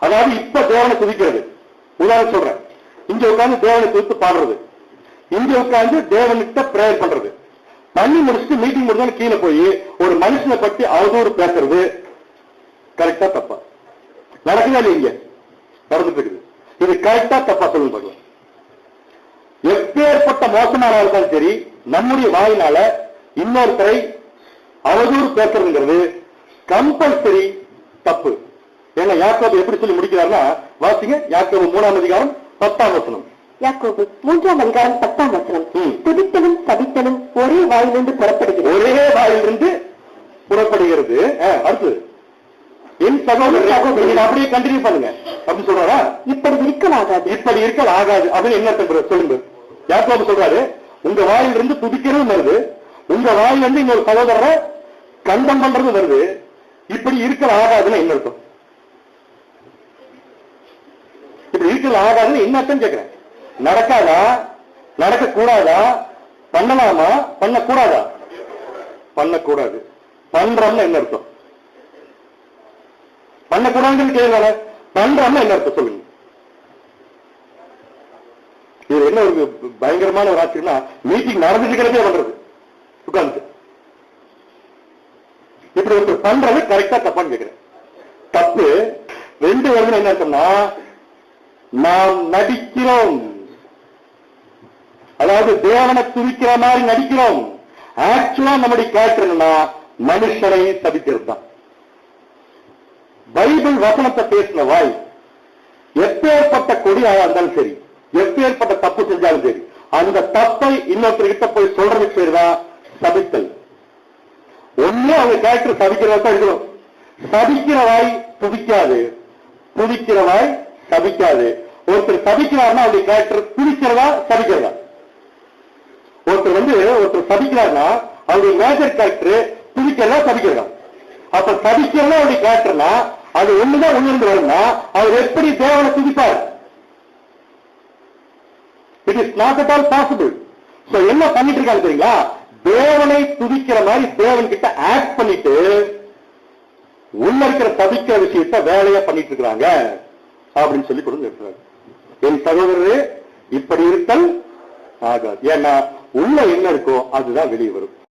அதாவது இப்ப தேவனை துதிக்கிறது. உதாரணம் சொல்றேன். இங்க உட்காந்து தேவனை துதித்து பாடுறது. இங்க உட்காந்து தேவன்கிட்ட பிரேயர் பண்றது. பண்ணி முடிச்சுட்டு மீட்டிங் முடிஞ்சாலும் கீழே போய் ஒரு மனுஷனை பத்தி அவதூறு பேசுறது. கரெக்டா தப்பா? நடக்குதா இல்லையா இங்க? நடந்துட்டு இருக்குது. இது கரெக்டா தப்பா சொல்லுங்க பார்க்கலாம் எப்பேற்பட்ட மோசமான இருந்தாலும் சரி நம்முடைய வாயினால இன்னொருத்தரை அவதூறு பேசுறதுங்கிறது கம்பல்சரி தப்பு. ஏன்னா யாக்கோபு எப்படி சொல்லி முடிக்கிறாருன்னா வாசிங்க யாக்கோபு மூணாம் அதிகாரம் பத்தாம் வசனம். யாக்கோபு மூன்றாம் அதிகாரம் பத்தாம் வசனம். ம். துதித்தலும் சபித்தலும் ஒரே வாயிலிருந்து புறப்படுகிறது. ஒரே வாயிலிருந்து புறப்படுகிறது. அஹ், அடுத்தது என் சகோதரர் அப்படியே கண்டினியூ பண்ணுங்க. அப்படின்னு சொல்றாரா? இப்படி இருக்கலாகாது. இப்படி இருக்க ஆகாது. அப்படின்னு என்ன? சொல்லுங்க. யாக்கோபு சொல்றாரு உங்க வாயிலிருந்து துதிக்கிறதும் வருது உங்க வாயிலிருந்து இன்னொரு சகோதரரை கண்டம் பண்றது வருது. இப்படி இருக்க ஆகாதுன்னு என்ன அர்த்தம்? இப்படி ஆகாதுன்னு என்ன அர்த்தம் கேட்கிறேன் நடக்காதா? நடக்க கூடாதா பண்ணலாமா? பண்ணக்கூடாதா? பண்ணக்கூடாது. பண்றோம்னா என்ன அர்த்தம்? பண்ணக்கூடாதுன்னு கேள்வி பண்றோம்னா என்ன அர்த்தம் சொல்லுங்க. இது என்ன ஒரு பயங்கரமான ஒரு ஆச்சரியம்னா மீட்டிங் நடந்துட்டு இருக்கிறதே பண்றது. உட்கார்ந்து இப்படி ஒருத்தர் பண்றது கரெக்டா தப்பான்னு கேட்கிறேன் தப்பு. ரெண்டு வருடம் என்ன அர்த்தம்னா நாம் நடிக்கிறோம். அதாவது தேவனை துதிக்கிற மாதிரி நடிக்கிறோம். ஆக்சுவலா நம்முடைய கேரக்டர் என்னன்னா மனுஷனை சபிக்கிறது தான் பைபிள் வசனத்தை பேசின வாய். எப்பேற்பட்ட கொடியா இருந்தாலும் சரி எப்பேற்பட்ட தப்பு செஞ்சாலும் சரி அந்த தப்பை இன்னொருத்தர்கிட்ட போய் சொல்றதுக்கு பேர் தான் சபித்தல். ஒண்ணு அவங்க கேரக்டர் சபிக்கிறதா தான் இருக்கணும். சபிக்கிற வாய் துதிக்காது. துதிக்கிற வாய் சபிக்காது. ஒருத்தர் சபிக்கிறார்னா அவருடைய கேரக்டர் பிடிக்கிறதா சபிக்கிறதா? ஒருத்தர் வந்து ஒருத்தர் சபிக்கிறார்னா அவருடைய மேஜர் கேரக்டர் பிடிக்கிறதா சபிக்கிறதா? அப்ப சபிக்கிறதா அவருடைய கேரக்டர்னா அது ஒண்ணுதான் உணர்ந்து வரும்னா அவர் எப்படி தேவனை துதிப்பார்? It is not at all possible so என்ன பண்ணிட்டு இருக்காங்க தெரியுங்களா? தேவனை துதிக்கிற மாதிரி தேவன் கிட்ட ஆக்ட் பண்ணிட்டு உள்ள இருக்கிற சபிக்கிற விஷயத்த வேலையா பண்ணிட்டு இருக்கிறாங்க. அப்படின்னு சொல்லி கொடுங்க இருக்கிறாங்க என் சகோதரரே இப்படி இருத்தல் ஆகாது. ஏன்னா உள்ள என்ன இருக்கோ அதுதான் வெளியே வரும்.